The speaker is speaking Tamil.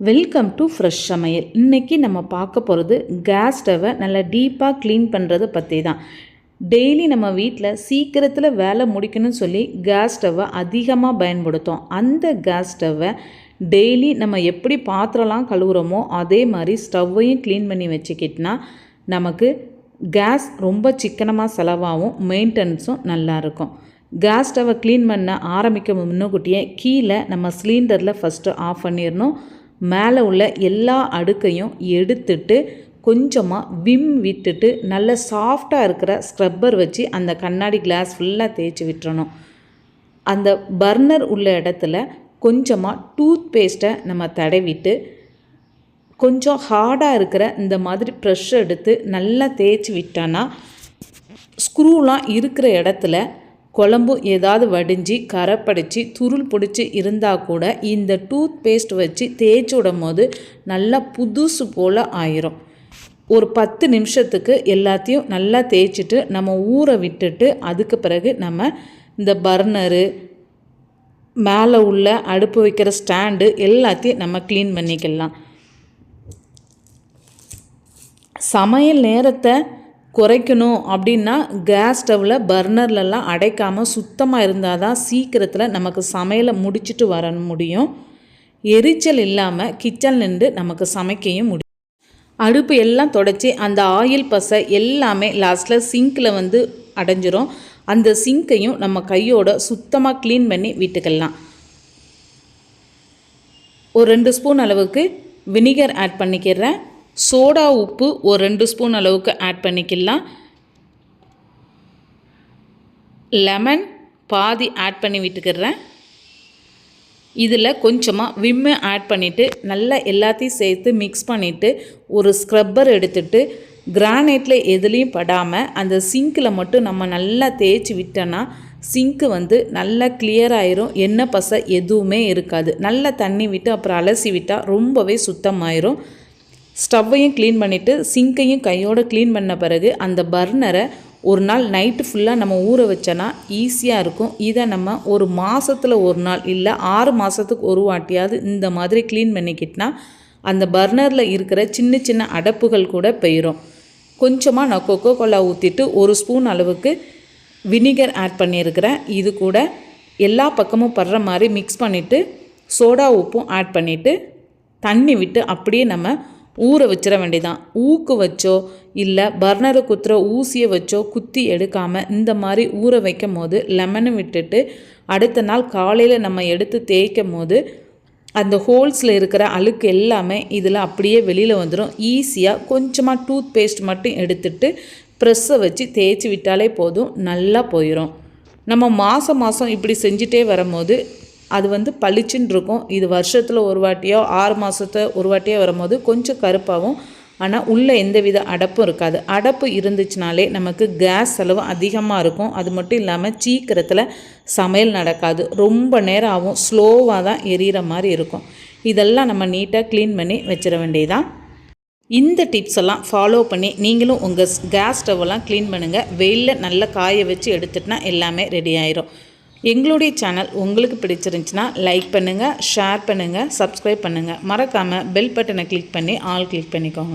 வெல்கம் டு ஃப்ரெஷ் சமையல். இன்றைக்கி நம்ம பார்க்க போகிறது கேஸ் ஸ்டவ்வை நல்லா டீப்பாக க்ளீன் பண்ணுறது பற்றி தான். டெய்லி நம்ம வீட்டில் சீக்கிரத்தில் வேலை முடிக்கணும்னு சொல்லி கேஸ் ஸ்டவ்வை அதிகமாக பயன்படுத்தோம். அந்த கேஸ் ஸ்டவ்வை டெய்லி நம்ம எப்படி பாத்திரம்லாம் கழுவுறோமோ அதே மாதிரி ஸ்டவ்வையும் க்ளீன் பண்ணி வச்சுக்கிட்டோன்னா நமக்கு கேஸ் ரொம்ப சிக்கனமாக செலவாகவும் மெயின்டெனன்ஸும் நல்லாயிருக்கும் கேஸ் ஸ்டவ்வை க்ளீன் பண்ண ஆரம்பிக்க முன்னக்கூட்டியே கீழே நம்ம சிலிண்டரில் ஃபஸ்ட்டு ஆஃப் பண்ணிடணும். மேலே உள்ள எல்லா அடுக்கையும் எடுத்துட்டு கொஞ்சமாக விம் விட்டுட்டு நல்ல சாஃப்டாக இருக்கிற ஸ்க்ரப்பர் வச்சு அந்த கண்ணாடி கிளாஸ் ஃபுல்லாக தேய்ச்சி விட்டுறணும். அந்த பர்னர் உள்ள இடத்துல கொஞ்சமாக டூத் பேஸ்ட்டை நம்ம தடவிட்டு கொஞ்சம் ஹார்டாக இருக்கிற இந்த மாதிரி ப்ரெஷ் எடுத்து நல்லா தேய்ச்சி விட்டோன்னா ஸ்க்ரூலாம் இருக்கிற இடத்துல குழம்பு ஏதாவது வடிஞ்சு கரைப்படைச்சி துருள் பிடிச்சி இருந்தால் கூட இந்த டூத் பேஸ்ட் வச்சு தேய்ச்சி விடும் போது நல்லா புதுசு போல் ஆயிரும். ஒரு பத்து நிமிஷத்துக்கு எல்லாத்தையும் நல்லா தேய்ச்சிட்டு நம்ம ஊற விட்டுட்டு அதுக்கு பிறகு நம்ம இந்த பர்னரு மேலே உள்ள அடுப்பு வைக்கிற ஸ்டாண்டு எல்லாத்தையும் நம்ம க்ளீன் பண்ணிக்கலாம். சமையல் நேரத்தை குறைக்கணும் அப்படின்னா கேஸ் ஸ்டவ்வில் பர்னர்லலாம் அடைக்காமல் சுத்தமாக இருந்தால் தான் சீக்கிரத்தில் நமக்கு சமையலை முடிச்சுட்டு வர முடியும். எரிச்சல் இல்லாமல் கிச்சன் நின்று நமக்கு சமைக்கவும் முடியும். அடுப்பு எல்லாம் தொடச்சி அந்த ஆயில் பசை எல்லாமே லாஸ்ட்டில் சிங்கில் வந்து அடைஞ்சிரும். அந்த சிங்கையும் நம்ம கையோட சுத்தமாக க்ளீன் பண்ணி விட்டுக்கலாம். ஒரு ரெண்டு ஸ்பூன் அளவுக்கு வினிகர் ஆட் பண்ணிக்கிறேன். சோடா உப்பு ஒரு ரெண்டு ஸ்பூன் அளவுக்கு ஆட் பண்ணிக்கலாம். லெமன் பாதி ஆட் பண்ணி விட்டுக்கிறேன். இதில் கொஞ்சமாக விம்மு ஆட் பண்ணிவிட்டு நல்லா எல்லாத்தையும் சேர்த்து மிக்ஸ் பண்ணிவிட்டு ஒரு ஸ்க்ரப்பர் எடுத்துட்டு கிரானைட்டில் எதுலேயும் படாமல் அந்த சிங்கில் மட்டும் நம்ம நல்லா தேய்ச்சி விட்டோன்னா சிங்க்கு வந்து நல்லா கிளியர் ஆயிரும். எண்ணெய் பசை எதுவுமே இருக்காது. நல்லா தண்ணி விட்டு அப்புறம் அலசி விட்டால் ரொம்பவே சுத்தமாயிரும். ஸ்டவ்வையும் க்ளீன் பண்ணிவிட்டு சிங்கையும் கையோடு க்ளீன் பண்ண பிறகு அந்த பர்னரை ஒரு நாள் நைட்டு ஃபுல்லாக நம்ம ஊற வச்சோன்னா ஈஸியாக இருக்கும். இதை நம்ம ஒரு மாதத்தில் ஒரு நாள் இல்லை ஆறு மாதத்துக்கு ஒரு வாட்டியாவது இந்த மாதிரி க்ளீன் பண்ணிக்கிட்டனா அந்த பர்னரில் இருக்கிற சின்ன சின்ன அடப்புகள் கூட போயிடும் கொஞ்சமாக நான் கொக்கோ கோலா ஊற்றிட்டு ஒரு ஸ்பூன் அளவுக்கு வினிகர் ஆட் பண்ணியிருக்கிறேன். இது கூட எல்லா பக்கமும் படுற மாதிரி மிக்ஸ் பண்ணிவிட்டு சோடா உப்பும் ஆட் பண்ணிவிட்டு தண்ணி விட்டு அப்படியே நம்ம ஊற வச்சிட வேண்டியதான் ஊக்கு வச்சோ இல்லை பர்னரை குத்துற ஊசியை வச்சோ குத்தி எடுக்காமல் இந்த மாதிரி ஊற வைக்கும் போது லெமனு விட்டுட்டு அடுத்த நாள் காலையில் நம்ம எடுத்து தேய்க்கும் போது அந்த ஹோல்ஸில் இருக்கிற அழுக்கு எல்லாமே இதில் அப்படியே வெளியில் வந்துடும் ஈஸியாக கொஞ்சமாக டூத் பேஸ்ட் மட்டும் எடுத்துட்டு ப்ரெஸ்ஸை வச்சு தேய்ச்சி விட்டாலே போதும் நல்லா போயிடும் நம்ம மாதம் மாதம் இப்படி செஞ்சுட்டே வரும்போது அது வந்து பளிச்சுன்னு இருக்கும் இது வருஷத்தில் ஒரு வாட்டியோ ஆறு மாதத்தை ஒரு வாட்டியோ வரும்போது கொஞ்சம் கருப்பாகவும் ஆனால் உள்ளே எந்த வித அடப்பும் இருக்காது. அடப்பு இருந்துச்சுனாலே நமக்கு கேஸ் செலவு அதிகமாக இருக்கும். அது மட்டும் இல்லாமல் சீக்கிரத்தில் சமையல் நடக்காது. ரொம்ப நேரம் ஆகும். ஸ்லோவாக தான் எரியிற மாதிரி இருக்கும். இதெல்லாம் நம்ம நீட்டாக க்ளீன் பண்ணி வச்சிட வேண்டியதான் இந்த டிப்ஸ் எல்லாம் ஃபாலோ பண்ணி நீங்களும் உங்கள் கேஸ் ஸ்டவ்வெல்லாம் க்ளீன் பண்ணுங்கள் வெயிலில் நல்லா காய வச்சு எடுத்துட்டுனா எல்லாமே ரெடி ஆயிரும். எங்களுடைய சேனல் உங்களுக்கு பிடிச்சிருந்துச்சின்னா லைக் பண்ணுங்கள் ஷேர் பண்ணுங்கள் சப்ஸ்கிரைப் பண்ணுங்கள் மறக்காமல் பெல் பட்டனை கிளிக் பண்ணி ஆல் கிளிக் பண்ணிக்கோங்க.